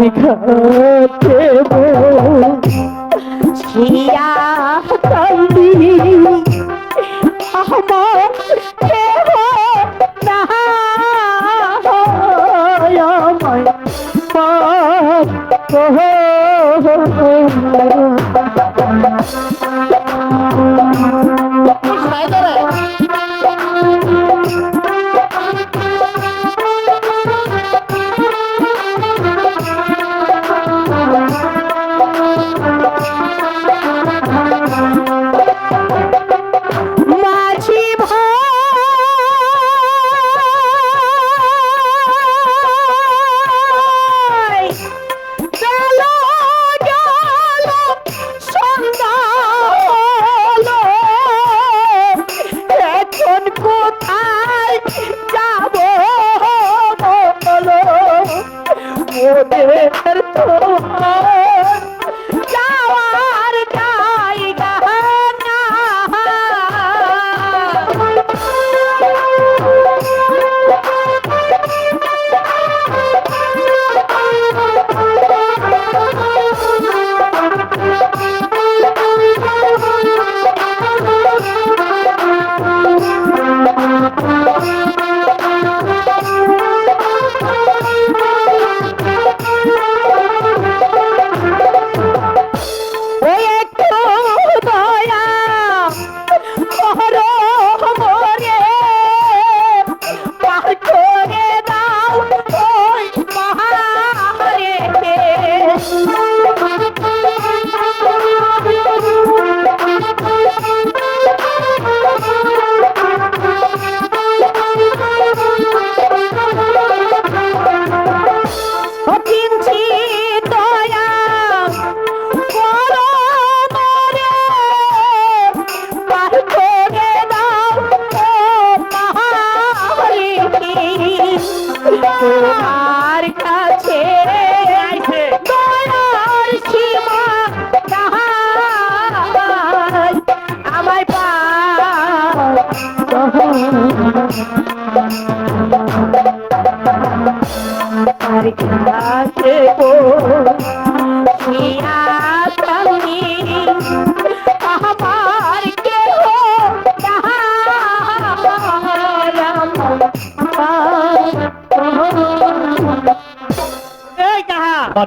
ভাই ঘাটে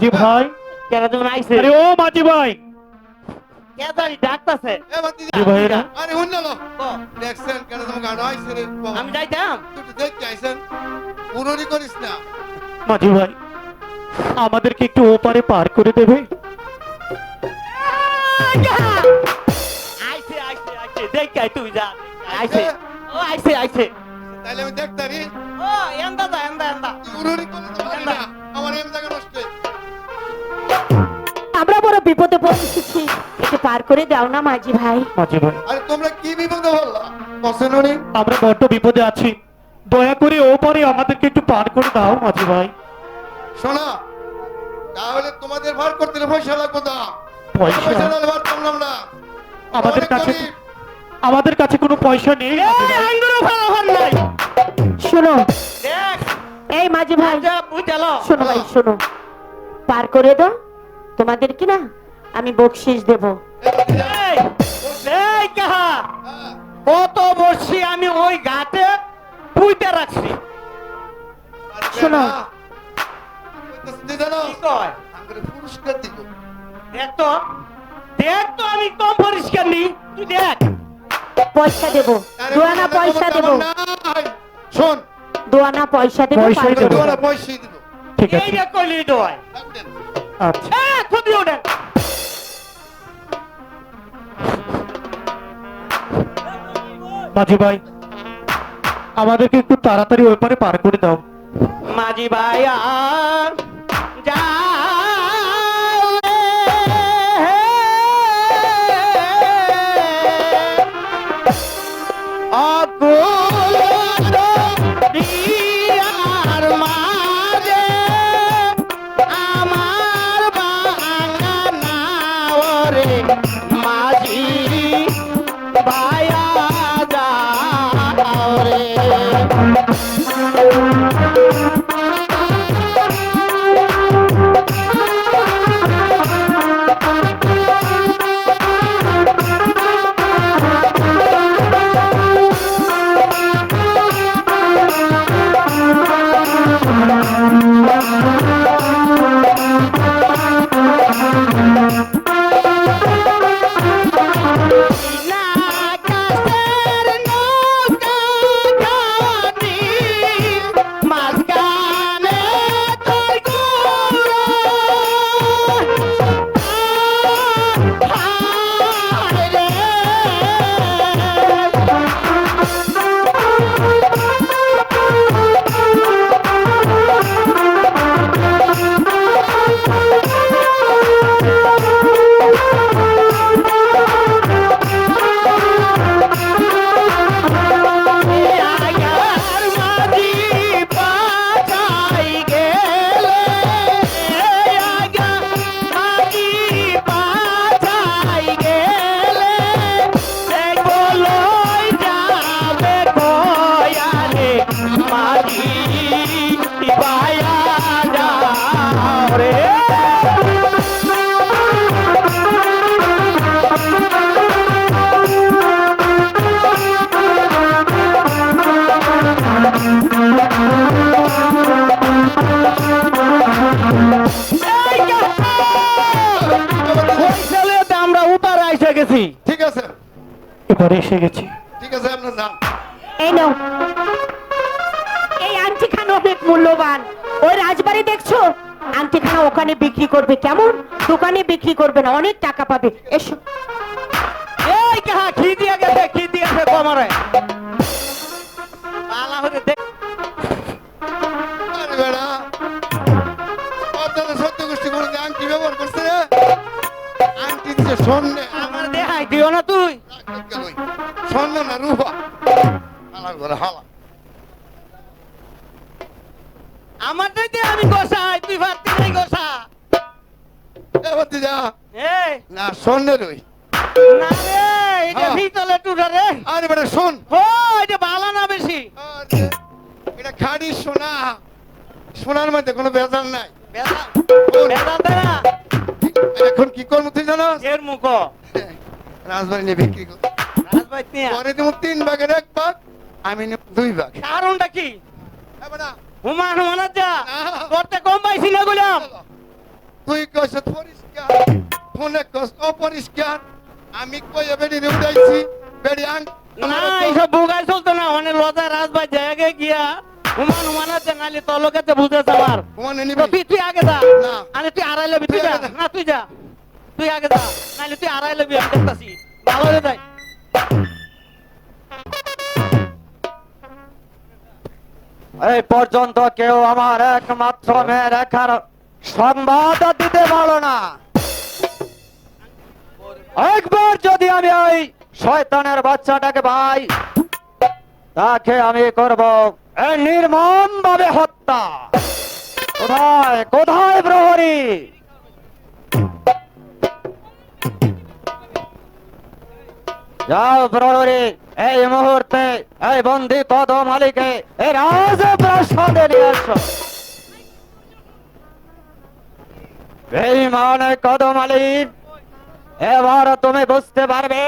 মাঝি ভাই। কেন তুমি আইছে? আরে ও মাঝি ভাই। কে জানি ডাকতাছে। এ। আরে হুন না লো। দেখছেন কেন গান আইছে রে? আমি যাইতাম। তুই দেখতে আইছেন। পুরোনি করিস না। মাঝি ভাই আমাদেরকে একটু ওপারে পার করে দেবে? আইছে আইছে আইছে। দেখ কে তুই যা। আইছে? ও আইছে আইছে। তাহলে আমি দেখতারি। ও এন্দা দা এন্দা এন্দা। পুরোনি করিস না। আমার এম জায়গা নষ্ট। আমরা বড় বিপদে পড়েছি একটু পার করে দাও না মাঝি ভাই। মাঝি ভাই। আরে তোমরা কি বিপদে বললা বসেননি আমরা বড্ড বিপদে আছি। দয়া করে ওপারে আমাদেরকে একটু পার করে দাও মাঝি ভাই। শোনা তাহলে তোমাদের ভার করতে পয়সা লাগবে না। পয়সা? ভার করলাম না। আমাদের কাছে আমাদের কাছে কোনো পয়সা নেই। শোনো। দেখ। এই মাঝি ভাই। যা বুঝালো শোনো ভাই শোনো। পার করে দাও। তোমাদের কি না? আমি বকশিস দেব। এ ভাতিজা, এই এই কাহা? কত বসছি আমি ওই ঘাটে পুইতে রাখছি। শোনো। বেটা, কইতাছে যে জানো, কি কয়? আমাকে পুরস্কার দিব। দেখ তো। দেখ তো আমি কম পরিষ্কার নি তুই দেখ। পয়সা দেব। দোয়ানা পয়সা দেব। শোন। দোয়ানা পয়সা দেব দেব। পয়সাই দিব। ঠিক আছে। এইটা কইলি দোয় রাখবেন। আচ্ছা। মাঝি ভাই আমাদেরকে একটু তাড়াতাড়ি ওই পারে পার করে দাও। মাঝি ভাই যাও ওরে এসে গেছি। ঠিক আছে আপনার নাম? এই নাও। এই আংটিখানা অনেক মূল্যবান। ওই রাজবাড়ি দেখছ? আংটিখানা ওখানে বিক্রি করবে। কেমন? দোকানে বিক্রি করবে না অনেক টাকা পাবে। এসো। এই কাহা সোনার মধ্যে কোনো বেজাল নাই। এখন কি করব তুই জানাস? এর মুখ। রাজবাড়ি নিয়ে বিক্রি কর রাজবাই পরে তুমি তিন ভাগের এক ভাগ আমি নেব দুই ভাগ। কারণটা কি? এ বেটা, হুমান হুমানাত যা। না। করতে কম পাইছি না গুলাম। তুই কইস পরিষ্কার ফোনে কস অপরিষ্কার আমি কই বেড়ি রে বেড়ি আং না এইসব বুগাই চলতো না। মানে লজা রাজবাই জায়গায় গিয়া। তোর লোকেতে বুঝেছে আমার নিবি। তুই তুই আগে যা। না। আরে তুই আড়াই লবি তুই যা। আগে। না তুই যা। তুই আগে যা। নাহলে তুই আড়াই লবি আমি দেখতাছি। ভালো হয়ে যায়। এই পর্যন্ত কেউ আমার একমাত্র মেয়ের একার সংবাদ দিতে পারল না। একবার যদি আমি ওই শয়তানের বাচ্চাটাকে পাই তাকে আমি করব নির্মম ভাবে হত্যা। কোথায় কোথায় প্রহরী? যাও প্রহরী, এই মুহূর্তে এই বন্দি পদ মালিকে এই রাজপ্রাসাদে নিয়ে আসো। বেইমান কদম আলী এবার তুমি বুঝতে পারবে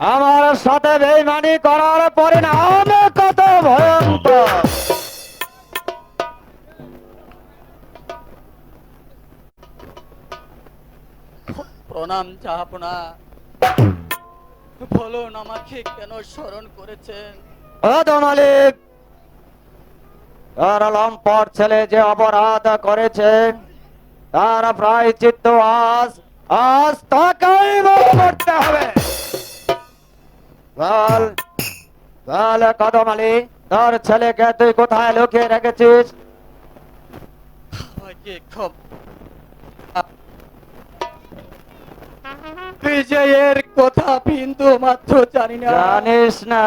আমার সাথে বেইমানি করার পরিণাম কত ভয়ঙ্কর। প্রণাম জাহাপনা বলুন আমাকে কেন স্মরণ করেছেন? আলী তার লম্পট ছেলে যে অপরাধ করেছে তার প্রায় চিত্ত আজ আজ তাকেই করতে হবে। বল বল কদম আলী তোর ছেলেকে তুই কোথায় লুকিয়ে রেখেছিস? বিজয়ের কথা বিন্দু মাত্র জানি না। জানিস না?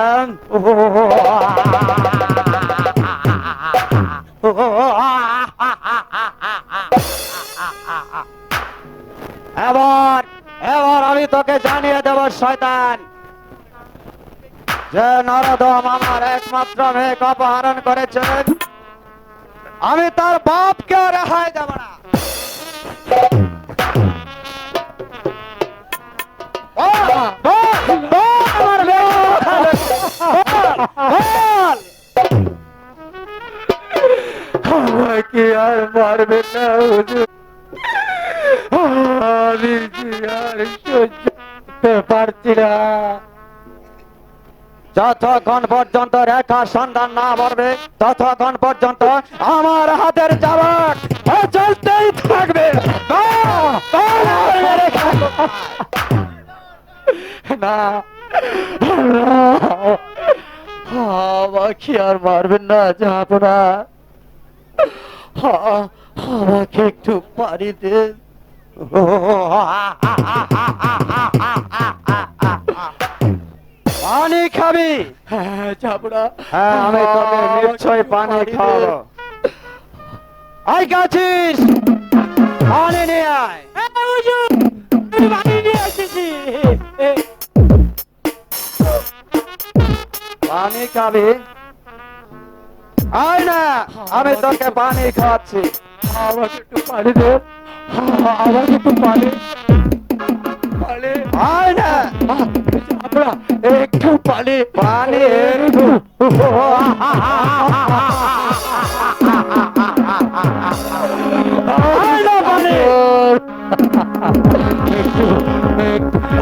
এবার এবার আমি তোকে জানিয়ে দেব শয়তান। যে নরদম আমার একমাত্র মেয়েকে অপহরণ করেছেন, আমি তার বাপকে রেহাই দেব না। আমাকে আর মারবে না কি পারছি না যতক্ষণ পর্যন্ত রেখা সন্ধান না পড়বে ততক্ষণ পর্যন্ত আমার হাতের চাবক চলতেই থাকবে। না আমাকে আর মারবেন না যাবনা আমাকে একটু পানি দেন। খাবি হ্যাঁ হ্যাঁ আমি তোকে নিশ্চয় পানি খাওয়াবো। আই গাছিস! পানি নিয়ে আয়। পানি খাবি? আয় না আমি তোকে পানি খাওয়াচ্ছি। আমাকে একটু পানি দেন আমাকে একটু পানি আয় না। যাবনা একটু পানি পানি একটু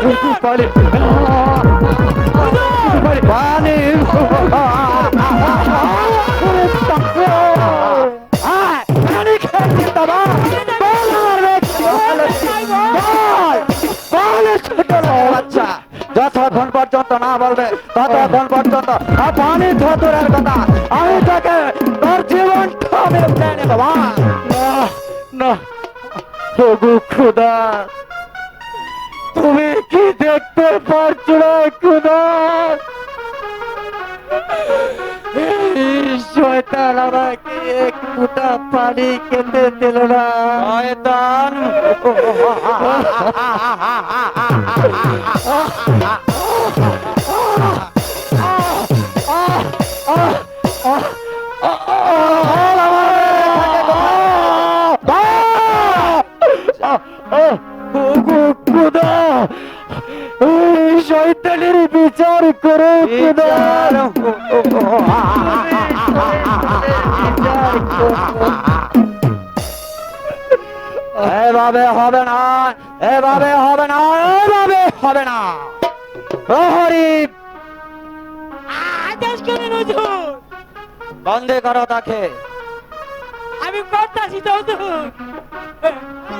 একটু পানি পর্যন্ত না বলবে ততক্ষণ পর্যন্ত পানি ধতুরের কথা আমি তোকে তোর জীবনটা আমি নেব বল। না খুদা তুমি কি দেখতে পারছ না খুদা শয়তান আমাকে এক ফুটা পানি খেতে দিল না শয়তান করে এভাবে হবে না এভাবে হবে না এভাবে হবে না। প্রহরী আদেশ করেন হুজুর। বন্দে করো তাকে। আমি করতাছি তো হুজুর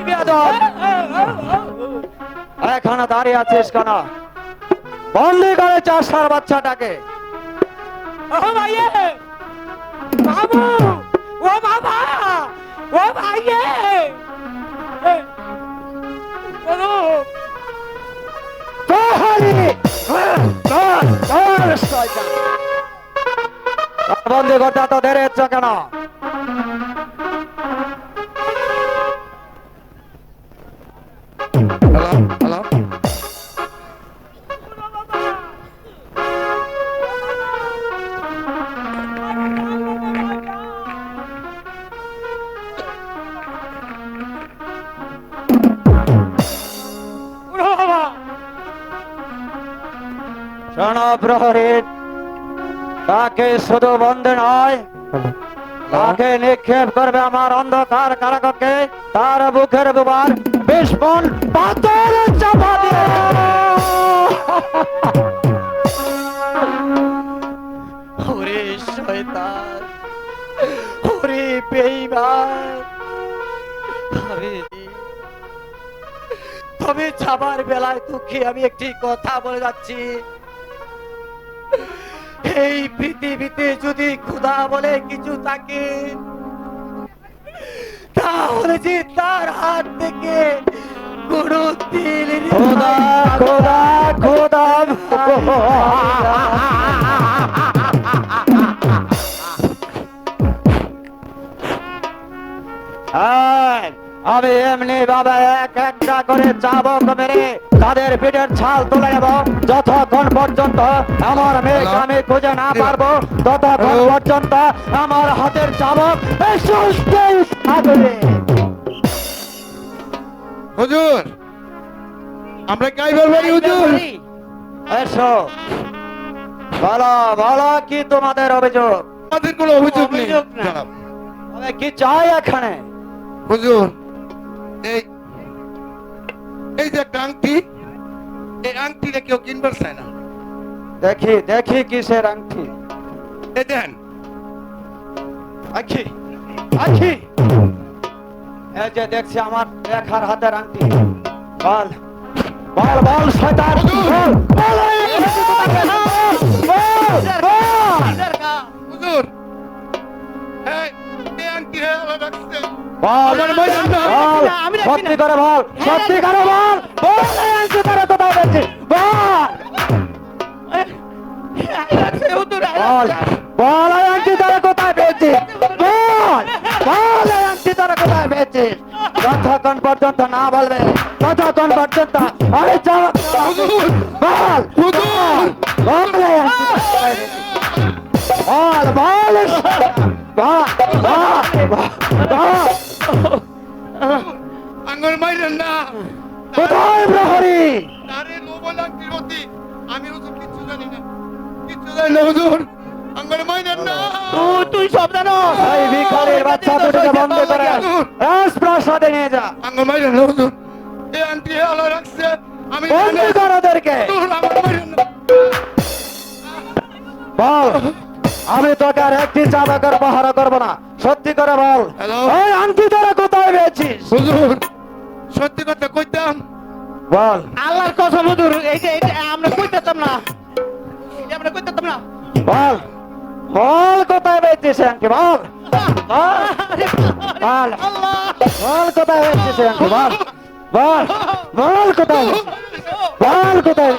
বেয়াদব। দাঁড়িয়ে আছিস কেন? বন্দি করে চাষার বাচ্চাটাকে। ও ভাইয়ে! বাবু! ও বাবা! ও ভাইয়ে। বন্দি করতে এত দেরি কেন? নিক্ষেপ করবে আমার অন্ধকার কারাককে তার বুকের বুবার বিস্ফোন পাথর চাপা দিয়ে। ওরে শয়তান, ওরে বেঈমান। আমি তবে যাবার বেলায় দুঃখে আমি একটি কথা বলে যাচ্ছি। এই পৃথিবীতে যদি ক্ষুধা বলে কিছু থাকে তাহলে যে তার হাত থেকে কোনো তিল খোদা খোদা খোদা আমি এমনি বাবা এক একটা করে চাবক মেরে তাদের পিঠের ছাল তুলে নেব। যতক্ষণ পর্যন্ত আমার মেয়েকে আমি খুঁজে না পারব ততক্ষণ? পর্যন্ত আমার হাতের চাবক থাকবে। হুজুর আমরা গাইবার বাড়ি হুজুর? এসো। বলো বলো কি তোমাদের অভিযোগ? আমাদের কোনো অভিযোগ নেই। কি চাই এখানে? হুজুর এই এই যে একটা আংটি এই আংটিটা কেউ কিনবার চায় না। দেখি দেখি কিসের আংটি। এই দেন আখি আখি। এই যে দেখছি আমার দেখার হাতের আংটি। বল বল বল শয়তান। বল বল হুজুর এই আংটি হে আল্লাহ রাখছে সত্যি করে বল সত্যি করে বল বল বল আংটি তারা কোথায় পেয়েছে বল বল আংটি তারা কোথায় পেয়েছে যতক্ষণ পর্যন্ত না বলবে ততক্ষণ পর্যন্ত আমি বল? বল বল বল আমি হুজুর কিচ্ছু জানি না। কিচ্ছু জানি না। হুজুর। আঙ্গর মাইরেন না। তুই তুই সব এই ভিখারির বাচ্চা দুটোকে বন্ধ করে। রাজপ্রাসাদে নিয়ে যা। আঙ্গর মাইরেন না হুজুর। এই আংটি হে রাখছে। আমি বন্ধ কর ওদেরকে। বল। তোকে আর একটি চাবাকের পাহারা করব না। সত্যি করে বল? ওই আংটি তোরা কোথায় পেয়েছিস? হুজুর সত্যি কথা কইতাম। বল। আল্লাহর কসম হুজুর এই যে এটা আমরা কইতাম না। এটা আমরা কইতাম না। বল। বল কোথায় এই আংটি বল। বল। বল। কোথায় এই আংটি বল। বল। বল কোথায় বল কোথায়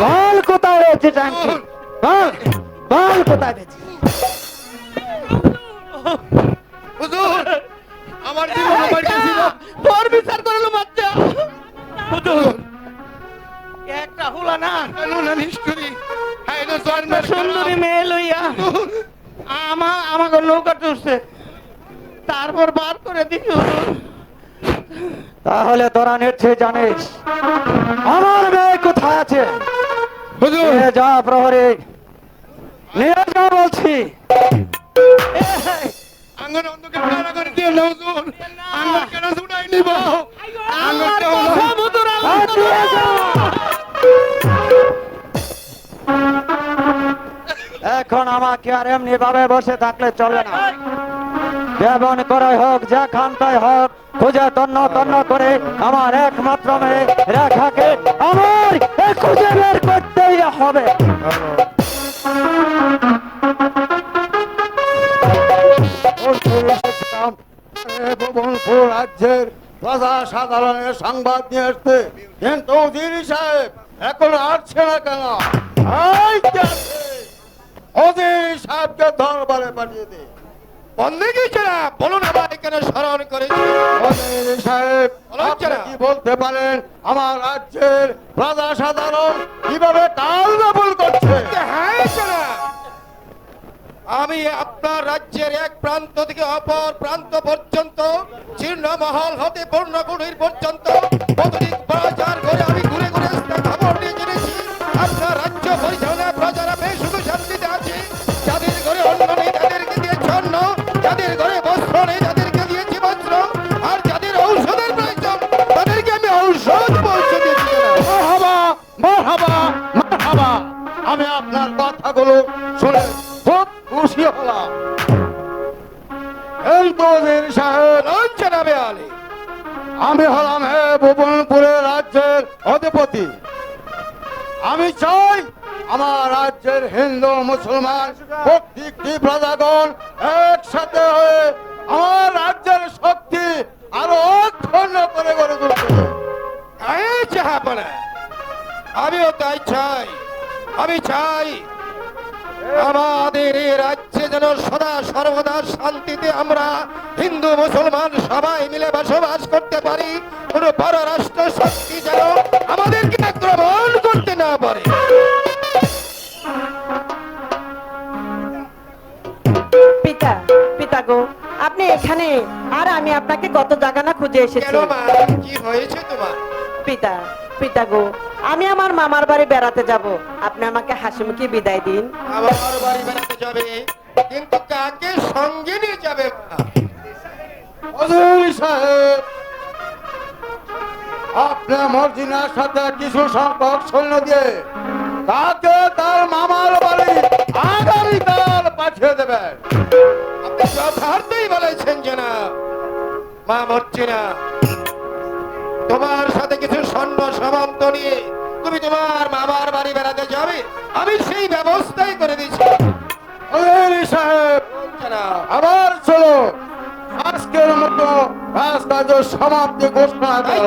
বল কোথায় পেয়েছিস আংটি বল। বল কোথায় পেয়েছিস হুজুর আমার জীবন আমার কাছে। ছিল তোর বিচার করল বাচ্চা হুজুর একটা হলো না কানুন হিস্টোরি হ্যাঁ জন্মের সুন্দরী মেয়ে লইয়া আমা আমাকে নৌকা টুসছে তারপর বার করে দিছি হুজুর তাহলে তোরা নিশ্চয়ই জানিস আমার মেয়ে কোথায় আছে? হুজুর যা প্রহরে। নিয়ে যা বলছি। অন্ধকার কারা আঙ্গন কেন ছুটাই নিব? কেন যা। এখন আমাকে আর এমনি ভাবে বসে থাকলে চলবে না। যেমন করে হোক যেখানটাই হোক খুঁজে তন্ন তন্ন করে আমার একমাত্র মেয়ে রেখাকে আমার খুঁজে বের করতেই হবে। ভুবনপুর রাজ্যের প্রজা সাধারণের সংবাদ নিয়ে আসতে। কিন্তু উজিরি সাহেব এখন আসছে না কেন? উজিরি সাহেবকে দরবারে পাঠিয়ে দে। বলুন এখানে স্মরণ করেছি? সাহেব। কি বলতে পারেন আমার রাজ্যের প্রজা সাধারণ কীভাবে কাল দখল করছে? হ্যাঁ আমি আপনার রাজ্যের এক প্রান্ত থেকে অপর প্রান্ত পর্যন্ত ছিন্নমহল হতে পূর্ণগুড়ির পর্যন্ত আমি ঘুরে ঘুরে আমিও তাই চাই, আমি চাই আমাদের এই রাজ্যে যেন সদা সর্বদা শান্তিতে আমরা হিন্দু, মুসলমান সবাই মিলে বসবাস করতে পারি। কোনো পররাষ্ট্র শক্তি যেন আমাদেরকে আক্রমণ করতে না পারে। পিতা পিতা গো আপনি এখানে আর আমি আপনাকে কত জায়গা না খুঁজে এসেছি। কি হয়েছে তোমার? পিতা পিতা গো আমি আমার মামার বাড়ি বেড়াতে যাব। আপনি আমাকে হাসি মুখে বিদায় দিন। আমার বাড়ি বেড়াতে যাবে কিন্তু কাকে সঙ্গে নিয়ে যাবে? সাহেব আপনার মর্জিনার সাথে কিছু সংখ্যক সৈন্য দিয়ে তাকে তার মামার বাড়ি আগামীকাল পাঠিয়ে দেবেন। আপনি যথার্থই বলেছেন না মা মরছে না তোমার সাথে কিছু সৈন্য সামন্ত নিয়ে তুমি তোমার মামার বাড়ি বেড়াতে যাবে আমি সেই ব্যবস্থাই করে দিচ্ছি। সাহেব আবার চলো। আজকের মতো রাজকাজ সমাপ্তি ঘোষণা তাই